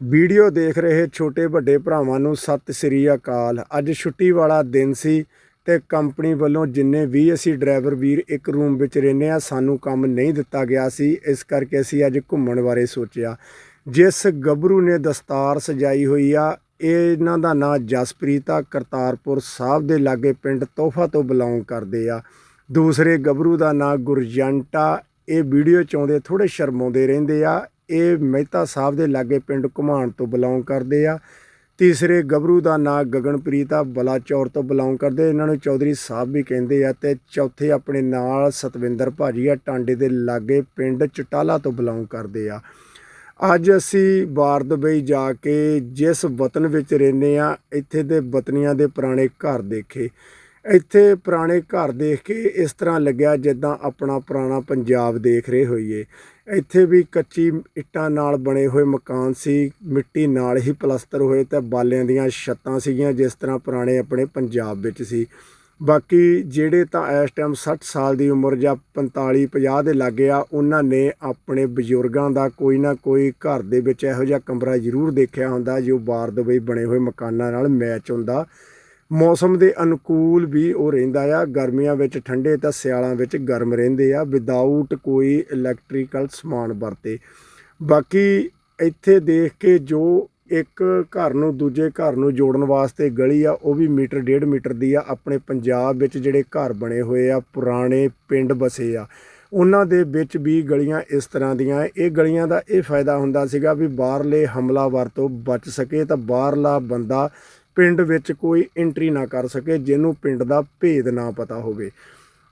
Video ਦੇਖ ਰਹੇ ਛੋਟੇ ਵੱਡੇ ਭਰਾਵਾਂ ਨੂੰ ਸਤਿ ਸ੍ਰੀ ਅਕਾਲ। ਅੱਜ ਛੁੱਟੀ ਵਾਲਾ ਦਿਨ ਸੀ ਤੇ ਕੰਪਨੀ ਵੱਲੋਂ ਜਿੰਨੇ ਵੀ ਅਸੀਂ ਡਰਾਈਵਰ ਵੀਰ ਇੱਕ ਰੂਮ ਵਿੱਚ ਰਹਿੰਦੇ ਆ ਸਾਨੂੰ ਕੰਮ ਨਹੀਂ ਦਿੱਤਾ ਗਿਆ ਸੀ। ਇਸ ਕਰਕੇ ਅਸੀਂ ਅੱਜ ਘੁੰਮਣ ਬਾਰੇ ਸੋਚਿਆ। ਜਿਸ ਗੱਭਰੂ ਨੇ ਦਸਤਾਰ ਸਜਾਈ ਹੋਈ ਆ ਇਹਨਾਂ ਦਾ ਨਾਂ ਜਸਪ੍ਰੀਤ ਆ। ਕਰਤਾਰਪੁਰ ਸਾਹਿਬ ਦੇ ਲਾਗੇ ਪਿੰਡ ਤੋਹਫਾ ਤੋਂ ਬਿਲੋਂਗ ਕਰਦੇ ਆ। ਦੂਸਰੇ ਗੱਭਰੂ ਦਾ ਨਾਂ ਗੁਰਜੰਟਾ ਇਹ ਵੀਡੀਓ ਚ ਆਉਂਦੇ ਥੋੜੇ ਸ਼ਰਮਾਉਂਦੇ ਰਹਿੰਦੇ ਆ। ਇਹ ਮਹਿਤਾ ਸਾਹਿਬ ਦੇ ਲਾਗੇ ਪਿੰਡ ਘੁਮਾਣ ਤੋਂ ਬਿਲੋਂਗ ਕਰਦੇ ਆ। ਤੀਸਰੇ ਗੱਭਰੂ ਦਾ ਨਾਂ ਗਗਨਪ੍ਰੀਤ ਆ, ਬਲਾਚੌਰ ਤੋਂ ਬਿਲੋਂਗ ਕਰਦੇ ਇਹਨਾਂ ਨੂੰ ਚੌਧਰੀ ਸਾਹਿਬ ਵੀ ਕਹਿੰਦੇ ਆ ਤੇ ਚੌਥੇ ਆਪਣੇ ਨਾਲ ਸਤਵਿੰਦਰ ਭਾਜੀ ਆ, ਟਾਂਡੇ ਦੇ ਲਾਗੇ ਪਿੰਡ ਚਟਾਲਾ ਤੋਂ ਬਿਲੋਂਗ ਕਰਦੇ ਆ। ਅੱਜ ਅਸੀਂ ਬਾਰ ਦੁਬਈ ਜਾ ਕੇ ਜਿਸ ਵਤਨ ਵਿੱਚ ਰਹਿੰਦੇ ਆ, ਇੱਥੇ ਦੇ ਵਤਨੀਆਂ ਦੇ ਪੁਰਾਣੇ ਘਰ ਦੇਖੇ। ਇੱਥੇ ਪੁਰਾਣੇ ਘਰ ਦੇਖ ਕੇ ਇਸ ਤਰ੍ਹਾਂ ਲੱਗਿਆ ਜਿੱਦਾਂ ਆਪਣਾ ਪੁਰਾਣਾ ਪੰਜਾਬ ਦੇਖ ਰਹੇ ਹੋਈਏ। ਇੱਥੇ ਵੀ ਕੱਚੀ ਇੱਟਾਂ ਨਾਲ ਬਣੇ ਹੋਏ ਮਕਾਨ ਸੀ, ਮਿੱਟੀ ਨਾਲ ਹੀ ਪਲਸਤਰ ਹੋਏ ਤੇ ਬਾਲਿਆਂ ਦੀਆਂ ਛੱਤਾਂ ਸੀਗੀਆਂ ਜਿਸ ਤਰ੍ਹਾਂ ਪੁਰਾਣੇ ਆਪਣੇ ਪੰਜਾਬ ਵਿੱਚ ਸੀ। ਬਾਕੀ ਜਿਹੜੇ ਤਾਂ ਇਸ ਟਾਈਮ 60 ਸਾਲ ਦੀ ਉਮਰ ਜਾਂ 45 50 ਦੇ ਲਾਗੇ ਆ, ਉਹਨਾਂ ਨੇ ਆਪਣੇ ਬਜ਼ੁਰਗਾਂ ਦਾ ਕੋਈ ਨਾ ਕੋਈ ਘਰ ਦੇ ਵਿੱਚ ਇਹੋ ਜਿਹਾ ਕਮਰਾ ਜ਼ਰੂਰ ਦੇਖਿਆ ਹੁੰਦਾ ਜੋ ਬਾਰ ਦੇ ਬਣੇ ਹੋਏ ਮਕਾਨਾਂ ਨਾਲ ਮੈਚ ਹੁੰਦਾ। ਮੌਸਮ ਦੇ ਅਨੁਕੂਲ ਵੀ ਉਹ ਰਹਿੰਦਾ ਆ। ਗਰਮੀਆਂ ਵਿੱਚ ਠੰਡੇ ਤਾਂ ਸਿਆਲਾਂ ਵਿੱਚ ਗਰਮ ਰਹਿੰਦੇ ਆ। ਵਿਦਆਊਟ ਕੋਈ ਇਲੈਕਟ੍ਰੀਕਲ ਸਮਾਨ ਵਰਤੇ। ਬਾਕੀ ਇੱਥੇ ਦੇਖ ਕੇ ਜੋ ਇੱਕ ਘਰ ਨੂੰ ਦੂਜੇ ਘਰ ਨੂੰ ਜੋੜਨ ਵਾਸਤੇ ਗਲੀ ਆ, ਉਹ ਵੀ ਮੀਟਰ, ਡੇਢ ਮੀਟਰ ਦੀ ਆ। ਆਪਣੇ ਪੰਜਾਬ ਵਿੱਚ ਜਿਹੜੇ ਘਰ ਬਣੇ ਹੋਏ ਆ, ਪੁਰਾਣੇ ਪਿੰਡ ਬਸੇ ਆ। ਉਹਨਾਂ ਦੇ ਵਿੱਚ ਵੀ ਗਲੀਆਂ ਇਸ ਤਰ੍ਹਾਂ ਦੀਆਂ ਇਹ ਗਲੀਆਂ ਦਾ ਇਹ ਫਾਇਦਾ ਹੁੰਦਾ ਸੀਗਾ ਵੀ ਬਾਹਰਲੇ ਹਮਲਾਵਰ ਤੋਂ ਬਚ ਸਕੇ ਤਾਂ ਬਾਹਰਲਾ ਬੰਦਾ ਪਿੰਡ ਵਿੱਚ ਕੋਈ ਐਂਟਰੀ ਨਾ ਕਰ ਸਕੇ, ਜਿਹਨੂੰ ਪਿੰਡ ਦਾ ਭੇਦ ਨਾ ਪਤਾ ਹੋਵੇ।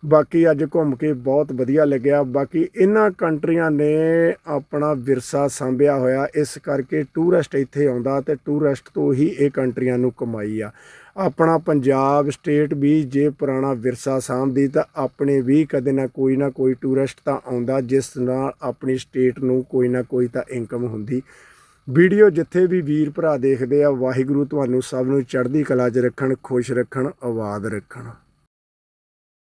ਬਾਕੀ ਅੱਜ ਘੁੰਮ ਕੇ ਬਹੁਤ ਵਧੀਆ ਲੱਗਿਆ। ਬਾਕੀ ਇਹਨਾਂ ਕੰਟਰੀਆਂ ਨੇ ਆਪਣਾ ਵਿਰਸਾ ਸੰਭਿਆ ਹੋਇਆ। ਇਸ ਕਰਕੇ ਟੂਰਿਸਟ ਇੱਥੇ ਆਉਂਦਾ ਤੇ ਟੂਰਿਸਟ ਤੋਂ ਹੀ ਇਹ ਕੰਟਰੀਆਂ ਨੂੰ ਕਮਾਈ ਆ। ਆਪਣਾ ਪੰਜਾਬ ਸਟੇਟ ਵੀ ਜੇ ਪੁਰਾਣਾ ਵਿਰਸਾ ਸਾਂਭਦੀ ਤਾਂ ਆਪਣੇ ਵੀ ਕਦੇ ਨਾ ਕੋਈ ਨਾ ਕੋਈ ਟੂਰਿਸਟ ਤਾਂ ਆਉਂਦਾ, ਜਿਸ ਨਾਲ ਆਪਣੀ ਸਟੇਟ ਨੂੰ ਕੋਈ ਨਾ ਕੋਈ ਤਾਂ ਇਨਕਮ ਹੁੰਦੀ। ਵੀਡੀਓ ਜਿੱਥੇ ਵੀ ਵੀਰ ਭਰਾ ਦੇਖਦੇ ਆ, ਵਾਹਿਗੁਰੂ ਤੁਹਾਨੂੰ ਸਭ ਨੂੰ ਚੜ੍ਹਦੀ ਕਲਾ 'ਚ ਰੱਖਣ, ਖੁਸ਼ ਰੱਖਣ, ਆਬਾਦ ਰੱਖਣ।